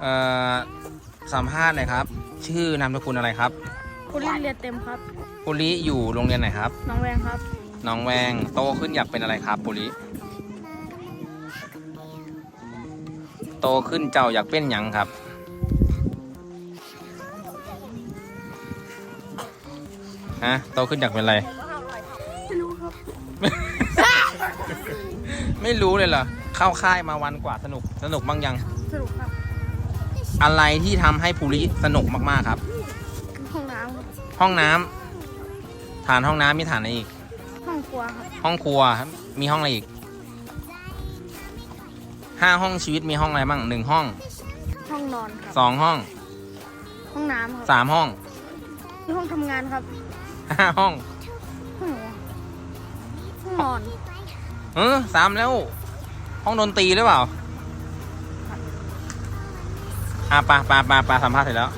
เอ่อสัมภาษณ์หน่อยครับ ชื่อนามสกุลอะไรครับคุณลินเรียนเต็มครับปุริอยู่โรงเรียนไหนครับ น้องแวงครับ น้องแวงโตขึ้นอยากเป็นอะไรครับปุริโตขึ้นเจ้าอยากเป็นหยังครับ ฮะ โตขึ้นอยากเป็นอะไร ไม่รู้ครับ ไม่รู้เลยเหรอ เข้าค่ายมาวันกว่าสนุก สนุกบ้างยัง สรุปครับ อะไรที่ทำให้ภูริสนุกมากๆครับห้องน้ำครับห้องน้ำฐานห้องน้ำมีฐานอะไรอีก ห้องครัวครับห้องครัวครับมีห้องอะไรอีกห้าห้องชีวิตมีห้องอะไรบ้างหนึ่งห้องห้องนอนครับ สองห้องห้องน้ำครับสามห้องมีห้องทำงานครับห้าห้อง ห้องไหนอะห้องนอน เออสามแล้ว ห้องดนตรีหรือเปล่า อะปะปลาปลาปลาสัมภาษณ์เสร็จแล้ว